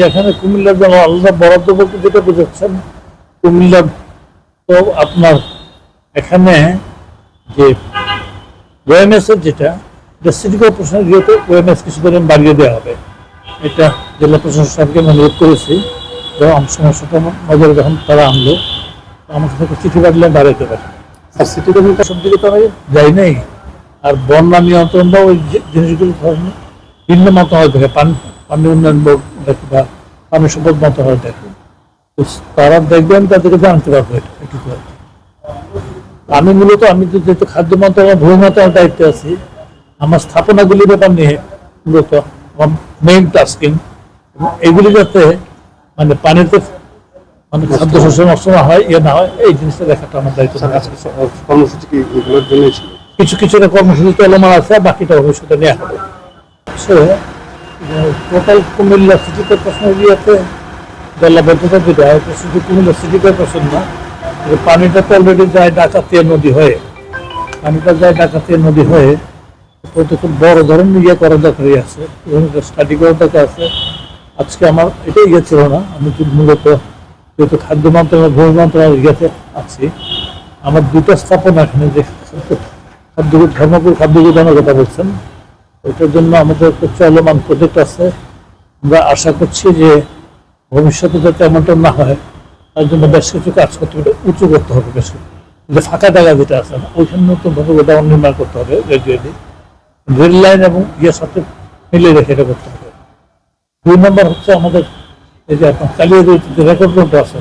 যে এখানে কুমিল্লার জন্য আলাদা বরাদ্দ বলতে যেটা বোঝাচ্ছেন কুমিল্লার তো আপনার এখানে যে ওএমএস এর যেটা সিটি কর্পোরেশনের ইয়েতে ওএমএস কিছু পরিমাণ বাড়িয়ে দেওয়া হবে। এটা জেলা প্রশাসন সাহেবকে আমি অনুরোধ করেছি এবং সমস্যাটা নজরে যখন তারা আনলো আমার সাথে চিঠি পাঠলে বাড়াইতে পারে আর সিটি কর্পোরেশন দিকে তো আমি যাই নাই, আর বন্যা নিয়ন্ত্রণ বা ওই জিনিসগুলো ভিন্ন মন্ত্রণালয় থাকে, পানি। পানি উন্নয়ন বোর্ড দেখে বা আমি সম্পদ মন্ত্রণালয় দেখে। তো তারা দেখবে আমি তাদেরকে জানতে পারব এটা। আমি মূলত আমি যেহেতু খাদ্য মন্ত্রণালয় ভূমি মন্ত্রণালয়ের দায়িত্বে আছি আমার স্থাপনাগুলির ব্যাপার নিয়ে মূলত আমার মেইন টাস্কিং এগুলি যাতে মানে পানিতে মানে খাদ্য শস্য নষ্ট না হয় ইয়ে না হয় এই জিনিসটা দেখাটা আমার দায়িত্ব। কর্মসূচি কি এগুলোর জন্যই ছিল? কিছু কিছু কর্মসূচি চলমান আছে বাকিটা ভবিষ্যতে নেওয়া হবে। টোটাল কুমিল্লা সিটি কর্পোরেশনের ইয়েতে জেলা বদ্ধতা যেটা এটা শুধু কুমিল্লা সিটি কর্পোরেশন না পানিটা তো অলরেডি যায় ডাকাতিয়া নদী হয়ে। পানিটা যায় ডাকাতিয়া নদী হয়ে তো খুব বড় ধরনের ইয়ে করার দরকারই আছে স্টাডি করার দরকার আছে। আজকে আমার এটাই ইয়ে ছিল না, আমি মূলত যেহেতু খাদ্য মন্ত্রণালয়, ভূমি মন্ত্রণালয়ের ইয়েতে আছি, আমার দুটো স্থাপনা এখানে যে খাদ্য ধর্মপুর খাদ্য কথা বলছেন ওইটার জন্য আমাদের একটা চলমান প্রজেক্ট আছে। আমরা আশা করছি যে ভবিষ্যতে যাতে এমনটা না হয়, তার জন্য বেশ কিছু কাজ করতে হবে, উঁচু করতে হবে বেশ। কিছু। ফাঁকা জায়গা যেটা আছে না ওইখানে নতুন ভাবে গোদাম নির্মাণ করতে হবে গ্রাজুয়ালি রেল লাইন এবং ইয়ের সাথে মিলিয়ে রেখে এটা করতে হবে। দুই নম্বর হচ্ছে আমাদের এই যে আপনার চালিয়ে যে রেকর্ড রোড আছে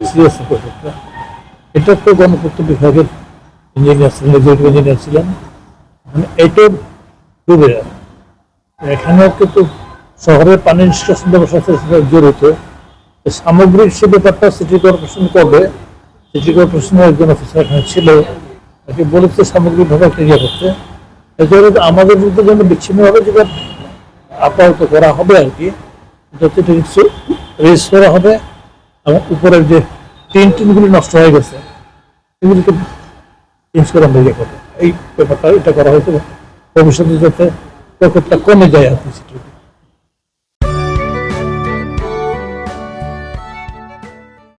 সিএসসি প্রজেক্টটা এটা তো গণপূর্ত বিভাগের ইঞ্জিনিয়ার ছিলেন ইঞ্জিনিয়ার ছিলেন। মানে এইটা ডুবে যায়। এখানেও কিন্তু শহরের পানি নিষ্কাশন ব্যবস্থার সাথে জড়িত সামগ্রিক সে ব্যাপারটা সিটি কর্পোরেশন করবে। সিটি কর্পোরেশনের একজন অফিসার এখানে ছিল। তাকে বলেছে সামগ্রিকভাবে একটা ইয়ে করতে। এছাড়া আমাদের মধ্যে যেন বিচ্ছিন্নভাবে যেটা আপাতত করা হবে আর কি যাতে এটা কিছু রেজ করা হবে এবং উপরের যে টিন টিনগুলি নষ্ট হয়ে গেছে, এগুলিকে চেঞ্জ করা যাবে এই ব্যাপারটা এটা করা হয়েছে। ভবিষ্যতে যাতে প্রকোপটা কমে যায় আর কি